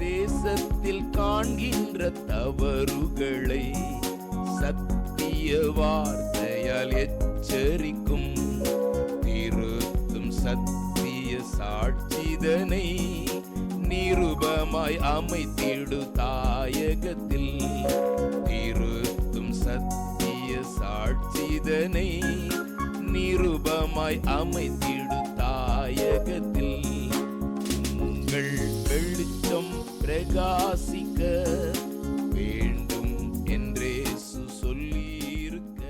தேசத்தில் காண்கின்ற தவறுகளை சத்திய வார்த்தையால் எச்சரிக்கும். திருத்தும் சத்திய சாட்சிதனை நிருபமாய் அமைத்திடு தாயகத்தில். திருத்தும் சத்திய சாட்சிதனை நிருபமாய் அமைத்திடு தாயகத்தில். உங்கள் வெளிச்சம் பிரகாசிக்க வேண்டும் என்றேசு சொல்லியிருக்க.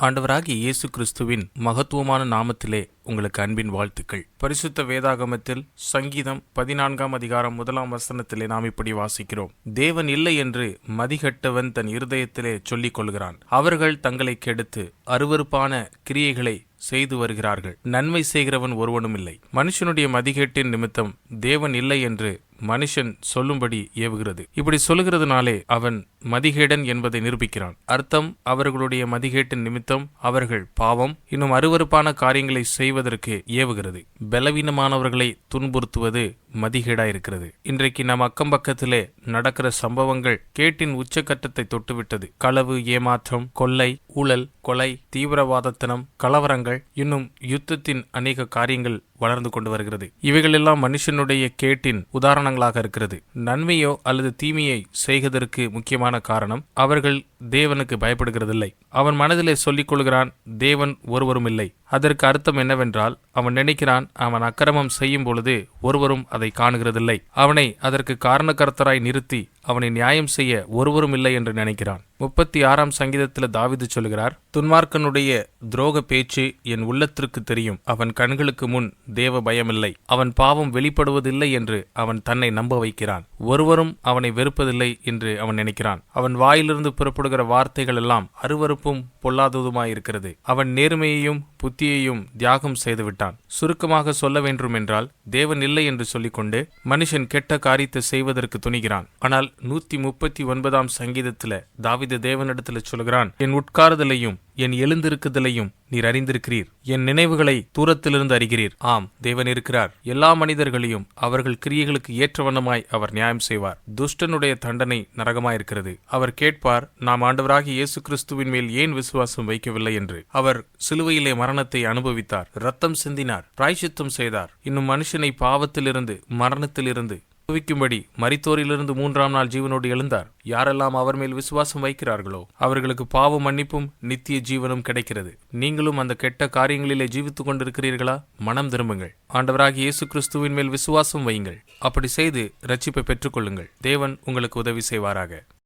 ஆண்டவராகி இயேசு கிறிஸ்துவின் மகத்துவமான நாமத்திலே உங்களுக்கு அன்பின் வாழ்த்துக்கள். பரிசுத்த வேதாகமத்தில் சங்கீதம் பதினான்காம் அதிகாரம் முதலாம் வசனத்திலே நாம் இப்படி வாசிக்கிறோம். தேவன் இல்லை என்று மதிகட்டவன் தன் இருதயத்திலே சொல்லிக் கொள்கிறான். அவர்கள் தங்களை கெடுத்து அருவருப்பான கிரியைகளை செய்து வருகிறார்கள். நன்மை செய்கிறவன் ஒருவனும் இல்லை மனுஷனுடைய மதிகேட்டின் நிமித்தம் தேவன் இல்லை என்று மனுஷன் சொல்லும்படி ஏவுகிறது. இப்படி சொல்லுகிறதுனாலே அவன் மதிகேடன் என்பதை நிரூபிக்கிறான். அர்த்தம் அவர்களுடைய மதிகேட்டின் நிமித்தம் அவர்கள் பாவம் இன்னும் அருவருப்பான காரியங்களை செய்வதற்கு ஏவுகிறது. பலவீனமானவர்களை துன்புறுத்துவது மதிகேடாயிருக்கிறது. இன்றைக்கு நம் அக்கம் பக்கத்திலே நடக்கிற சம்பவங்கள் கேட்டின் உச்சக்கட்டத்தை தொட்டுவிட்டது. களவு ஏமாற்றம் கொள்ளை ஊழல் கொலை தீவிரவாதத்தனம் கலவரங்கள் இன்னும் யுத்தத்தின் அநேக காரியங்கள் வளர்ந்து கொண்டு வருகிறது. இவைகளெல்லாம் மனுஷனுடைய கேட்டின் காரணங்களாக இருக்கிறது. நன்மையோ அல்லது தீமையை செய்வதற்கு முக்கியமான காரணம் அவர்கள் தேவனுக்கு பயப்படுகிறதில்லை. அவன் மனதிலே சொல்லிக் கொள்கிறான் தேவன் ஒருவரும் இல்லை அதற்கு அர்த்தம் என்னவென்றால் அவன் நினைக்கிறான் அவன் அக்கிரமம் செய்யும் பொழுது ஒருவரும் அதை காணுகிறதில்லை. அவனை அதற்கு காரணகர்த்தராய் நிறுத்தி அவனை நியாயம் செய்ய ஒருவரும் இல்லை என்று நினைக்கிறான். முப்பத்தி ஆறாம் சங்கீதத்தில் தாவிது சொல்கிறார் துன்மார்க்கனுடைய துரோக பேச்சு என் உள்ளத்திற்கு தெரியும். அவன் கண்களுக்கு முன் தேவ பயமில்லை. அவன் பாவம் வெளிப்படுவதில்லை என்று அவன் தன்னை நம்ப வைக்கிறான். ஒருவரும் அவனை வெறுப்பதில்லை என்று அவன் நினைக்கிறான். அவன் வாயிலிருந்து புறப்படுகிற வார்த்தைகள் எல்லாம் பொல்லாததுமாய் பொல்லாததுமாயிருக்கிறது. அவன் நேர்மையையும் புத்தியையும் தியாகம் செய்துவிட்டான். சுருக்கமாக சொல்ல வேண்டும் என்றால் தேவன் இல்லை என்று சொல்லிக்கொண்டு மனுஷன் கெட்ட காரியத்தை செய்வதற்கு துணிகிறான். ஆனால் நூத்தி முப்பத்தி ஒன்பதாம் சங்கீதத்துல தாவித தேவனிடத்துல சொல்கிறான் என் உட்காருதலையும் என் எழுந்திருக்குதலையும் நீர் அறிந்திருக்கிறீர். என் நினைவுகளை தூரத்திலிருந்து அறிகிறீர். ஆம் தேவன் இருக்கிறார். எல்லா மனிதர்களையும் அவர்கள் கிரியைகளுக்கு ஏற்றவண்ணமாய் அவர் நியாயம் செய்வார். துஷ்டனுடைய தண்டனை நரகமாயிருக்கிறது. அவர் கேட்பார் நாம் ஆண்டவராகிய இயேசு கிறிஸ்துவின் மேல் ஏன் விசுவாசம் வைக்கவில்லை? என்று. அவர் சிலுவையிலே மரணத்தை அனுபவித்தார். ரத்தம் சிந்தினார். பிராய்ச்சித்தம் செய்தார். இன்னும் மனுஷனை பாவத்திலிருந்து மரணத்திலிருந்து குவிக்கும்படி மரித்தோரிலிருந்து மூன்றாம் நாள் ஜீவனோடு எழுந்தார். யாரெல்லாம் அவர் மேல் விசுவாசம் வைக்கிறார்களோ அவர்களுக்கு பாவ மன்னிப்பும் நித்திய ஜீவனும் கிடைக்கிறது. நீங்களும் அந்த கெட்ட காரியங்களிலே ஜீவித்துக் கொண்டிருக்கிறீர்களா? மனம் திரும்புங்கள். ஆண்டவராகி இயேசு கிறிஸ்துவின் மேல் விசுவாசம் வையுங்கள். அப்படி செய்து ரட்சிப்பை பெற்றுக்கொள்ளுங்கள். தேவன் உங்களுக்கு உதவி செய்வாராக.